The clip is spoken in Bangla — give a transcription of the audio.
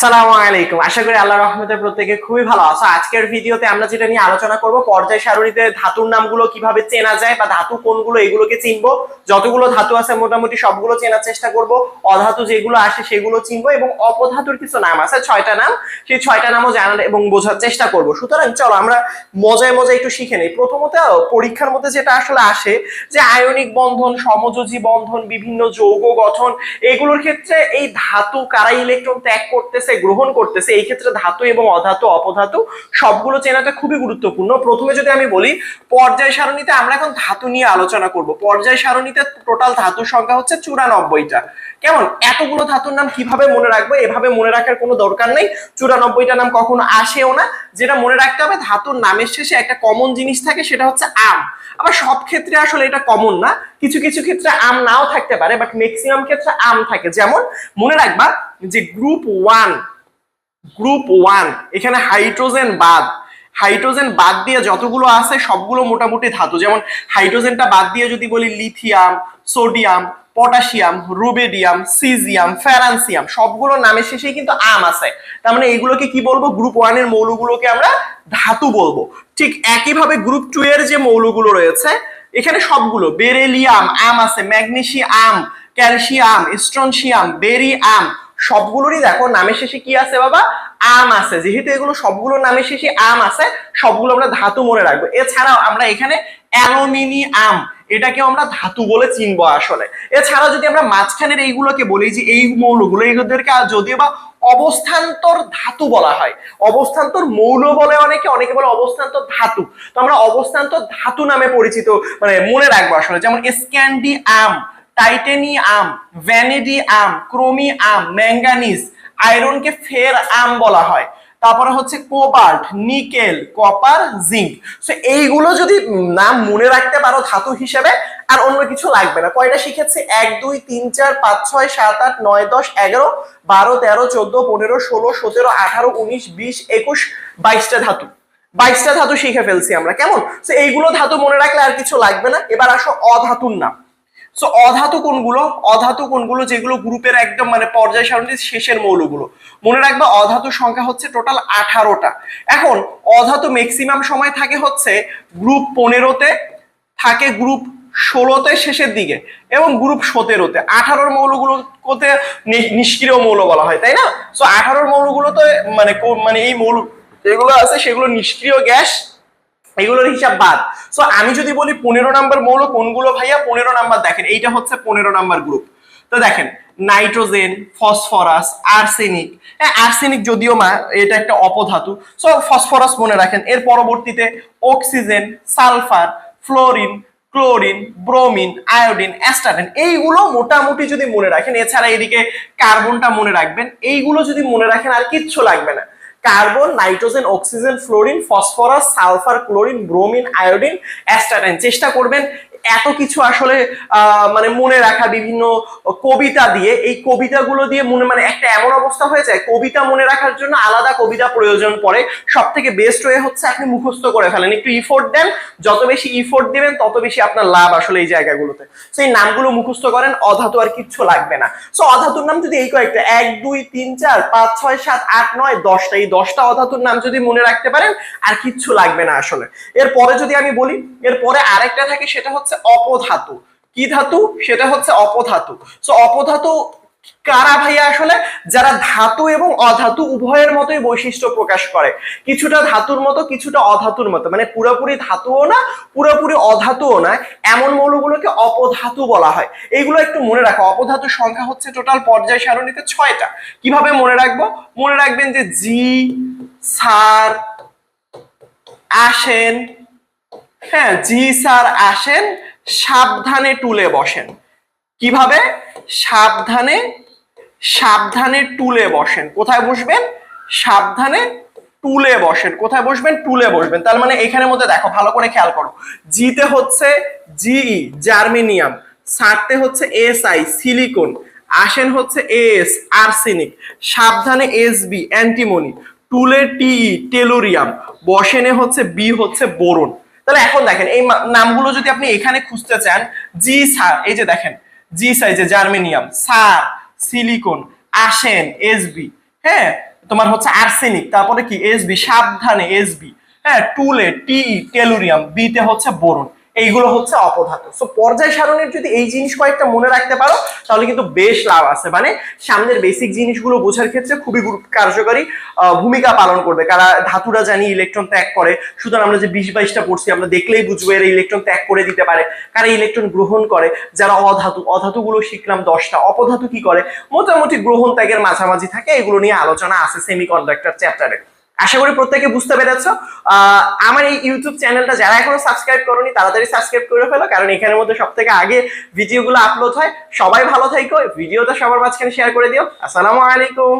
আসসালামু আলাইকুম। আশা করি আল্লাহ রহমতের প্রত্যেকে খুবই ভালো আছো। আজকের ভিডিওতে আমরা যেটা নিয়ে আলোচনা করব, পর্যায় সারণীতে ধাতুর নামগুলো কীভাবে চেনা যায় বা ধাতু কোনগুলো এগুলোকে চিনবো, যতগুলো ধাতু আছে মোটামুটি সবগুলো চেনার চেষ্টা করব, অধাতু যেগুলো আসে সেগুলো চিনবো এবং অপধাতুর কিছু নাম আছে, ছয়টা নাম। সেই ছয়টা নামও জানার এবং বোঝার চেষ্টা করব। সুতরাং চলো আমরা মজায় মজায় একটু শিখে নিই। প্রথমত, পরীক্ষার মধ্যে যেটা আসলে আসে যে আয়নিক বন্ধন, সমযোজী বন্ধন, বিভিন্ন যৌগ গঠন, এগুলোর ক্ষেত্রে এই ধাতু কারা ইলেকট্রন ত্যাগ করতেছে গ্রহণ করতেছে, এই ক্ষেত্রে ধাতু এবং অধাতু, অপধাতু সবগুলো চেনাটা খুবই গুরুত্বপূর্ণ। প্রথমে যদি আমি বলি, পর্যায় সারণীতে আমরা এখন ধাতু নিয়ে আলোচনা করব। পর্যায় সারণীতে টোটাল ধাতুর সংখ্যা হচ্ছে চুরানব্বইটা। কেমন? এতগুলো ধাতুর নাম কীভাবে মনে রাখব? এভাবে মনে রাখার কোনো দরকার নেই। চুরানব্বইটা নাম কখনো আসেও না। যেটা মনে রাখতে হবে, ধাতুর নামের শেষে একটা কমন জিনিস থাকে, সেটা হচ্ছে আম। আবার সব ক্ষেত্রে আসলে এটা কমন না। কিছু কিছু ক্ষেত্রে আম নাও থাকতে পারে বাট ম্যাক্সিমাম ক্ষেত্রে আম থাকে। যেমন, মনে রাখবা যে গ্রুপ ওয়ান গ্রুপ ওয়ান এখানে হাইড্রোজেন বাদ। হাইড্রোজেন বাদ দিয়ে যতগুলো আছে, সবগুলো মোটামুটি ধাতু। যেমন হাইড্রোজেনটা বাদ দিয়ে যদি বলি lithium sodium potassium rubidium caesium francium সবগুলো নামের শেষেই কিন্তু আম আছে। তার মানে এগুলোকে কি বলব? গ্রুপ ওয়ানের মৌলগুলোকে আমরা ধাতু বলব। ঠিক একইভাবে গ্রুপ টু এর যে মৌলগুলো রয়েছে, এখানে সবগুলো বেরেলিয়াম আম আছে ম্যাগনেশিয়াম ক্যালসিয়াম স্ট্রনশিয়াম বেরিয়াম সবগুলোরই দেখো, নামের শেষে কি আছে বাবা? আম আছে। যেহেতু এগুলো সবগুলো নামের শেষে আম আছে, সবগুলো আমরা ধাতু মনে রাখব। এছাড়াও আমরা এখানে অ্যালুমিনিয়াম এটাকেও আমরা ধাতু বলে চিনবো আসলে। এছাড়াও যদি আমরা মাঝখানের এইগুলোকে বলি যে এই মৌলগুলো এইগুলোদেরকে যদিও বা অবস্থান্তর ধাতু বলা হয়। অবস্থান্তর মৌল বলে অনেকে অনেকে বলে অবস্থান্তর ধাতু। তো আমরা অবস্থান্তর ধাতু নামে পরিচিত মানে মনে রাখব আসলে। যেমন scandium titanium vanadium chromium, manganese, আয়রনকে ferrum বলা হয়। তারপরে হচ্ছে cobalt, nickel, copper zinc so এইগুলো যদি নাম মনে রাখতে পারো ধাতু হিসেবে, আর অন্য কিছু লাগবে না। কয়টা শিখেছে? এক, দুই, তিন, চার, পাঁচ, ছয়, সাত, আট, নয়, দশ, এগারো, বারো, তেরো, চোদ্দ, পনেরো, ষোলো, সতেরো, আঠারো, উনিশ, বিশ, একুশ, বাইশটা ধাতু। বাইশটা ধাতু শিখে ফেলছি আমরা। কেমন? সো এইগুলো ধাতু মনে রাখলে আর কিছু লাগবে না। এবার আসো অধাতুর নাম। সো অধাতু কোনগুলো অধাতু কোনগুলো যেগুলো গ্রুপের একদম মানে পর্যায় সারণীর শেষের মৌলগুলো। মনে রাখবা, অধাতু সংখ্যা হচ্ছে টোটাল আঠারোটা। এখন, অধাতু ম্যাক্সিমাম সময় থাকে হচ্ছে গ্রুপ পনেরোতে, থাকে গ্রুপ ষোলোতে শেষের দিকে এবং গ্রুপ সতেরোতে। আঠারোর মৌলগুলো কোতে নিষ্ক্রিয় মৌল বলা হয়, তাই না? সো আঠারোর মৌলগুলোতে মানে মানে এই মৌল যেগুলো আছে, সেগুলো নিষ্ক্রিয় গ্যাস এগুলোর হিসাব বাদ। সো আমি যদি বলি পনেরো নাম্বার মৌল, কোনগুলো ভাইয়া? পনেরো নাম্বার দেখেন, এইটা হচ্ছে পনেরো নাম্বার গ্রুপ তো দেখেন নাইট্রোজেন ফসফরাস আর্সেনিক হ্যাঁ আর্সেনিক যদিও মা, এটা একটা অপধাতু। সো ফসফরাস মনে রাখেন, এর পরবর্তীতে oxygen sulphur fluorine chlorine bromine iodine astatine এইগুলো মোটামুটি যদি মনে রাখেন, এছাড়া এদিকে কার্বনটা মনে রাখবেন, এইগুলো যদি মনে রাখেন আর কিচ্ছু লাগবে না। Carbon nitrogen oxygen fluorine phosphorus sulphur chlorine bromine iodine astatine. চেষ্টা করবেন এত কিছু আসলে মানে মনে রাখা বিভিন্ন কবিতা দিয়ে, এই কবিতাগুলো দিয়ে মনে মানে একটা এমন অবস্থা হয়ে যায়, কবিতা মনে রাখার জন্য আলাদা কবিতা প্রয়োজন পড়ে। সব থেকে বেস্ট ওয়ে হচ্ছে আপনি মুখস্থ করে ফেলেন। একটু ইফোর্ট দেন, যত বেশি ইফোর্ট দেবেন, তত বেশি আপনার লাভ আসলে এই জায়গাগুলোতে। সেই নামগুলো মুখস্থ করেন, অধাতু আর কিচ্ছু লাগবে না। সো অধাতুর নাম যদি এই কয়েকটা, এক, দুই, তিন, চার, পাঁচ, ছয়, সাত, আট, নয়, দশটা, এই দশটা অধাতুর নাম যদি মনে রাখতে পারেন, আর কিচ্ছু লাগবে না আসলে। এরপরে যদি আমি বলি, এরপরে আরেকটা থাকে, সেটা হচ্ছে অপধাতু। কি ধাতু? সেটা হচ্ছে অপধাতু। সো অপধাতু কারা ভাইয়া আসলে? যারা ধাতু এবং অধাতু উভয়ের মতোই বৈশিষ্ট্য প্রকাশ করে। কিছুটা ধাতুর মতো, কিছুটা অধাতুর মতো। মানে পুরোপুরি ধাতুও না, পুরোপুরি অধাতুও না, এমন মৌলগুলোকে অপধাতু বলা হয়। এইগুলো একটু মনে রাখো। অপধাতুর সংখ্যা হচ্ছে টোটাল পর্যায় সারণীতে ছয়টা। কীভাবে মনে রাখব? মনে রাখবেন যে জি, সার, আসেন হ্যাঁ জি স্যার আসেন, সাবধানে টুলে বসেন। কীভাবে? সাবধানে সাবধানে টুলে বসেন। কোথায় বসবেন? সাবধানে টুলে বসেন। কোথায় বসবেন? টুলে বসবেন। তার মানে এখানের মধ্যে দেখো, ভালো করে খেয়াল করো। জিতে হচ্ছে জিই জার্মেনিয়াম। সারতে হচ্ছে এস আই, সিলিকন। আসেন হচ্ছে এস, আর্সেনিক। সাবধানে এস বি, অ্যান্টিমনি। টুলে টিই টেলোরিয়াম। বসেনে হচ্ছে বি হচ্ছে বোরন। তাহলে এখন দেখেন, এই নামগুলো যদি আপনি এখানে খুঁজতে চান জি সার এই যে দেখেন জি সাই যে জার্মেনিয়াম সার সিলিকন আসেন এসবি হ্যাঁ? তোমার হচ্ছে আর্সেনিক তারপরে কি এসবি সাবধানে এসবি হ্যাঁ? টুলে টি টেলুরিয়াম বিতে হচ্ছে বোরন এইগুলো হচ্ছে অপধাতু। সো পর্যায় সারণীর যদি এই জিনিস কয়েকটা মনে রাখতে পারো, তাহলে কিন্তু বেশ লাভ আছে। মানে সামনের বেসিক জিনিসগুলো বোঝার ক্ষেত্রে খুবই কার্যকরী ভূমিকা পালন করবে। কারা ধাতুরা জানি ইলেকট্রন ত্যাগ করে, সুতরাং আমরা যে বিশ বাইশটা পড়ছি, আমরা দেখলেই বুঝব এরা ইলেকট্রন ত্যাগ করে দিতে পারে। কারা ইলেকট্রন গ্রহণ করে, যারা অধাতু অধাতুগুলো শিখলাম দশটা। অপধাতু কি করে? মোটামুটি গ্রহণ ত্যাগের মাঝামাঝি থাকে, এগুলো নিয়ে আলোচনা আছে সেমি কন্ডাক্টর চ্যাপ্টারে আশা করি প্রত্যেকে বুঝতে পেরেছ। আমার এই ইউটিউব চ্যানেলটা যারা এখনও সাবস্ক্রাইব করনি, তাড়াতাড়ি সাবস্ক্রাইব করে ফেলো, কারণ এখানের মধ্যে সব থেকে আগে ভিডিওগুলো আপলোড হয়। সবাই ভালো থাকো ভিডিওটা সবার মাঝখানে শেয়ার করে দিও। আসসালামু আলাইকুম।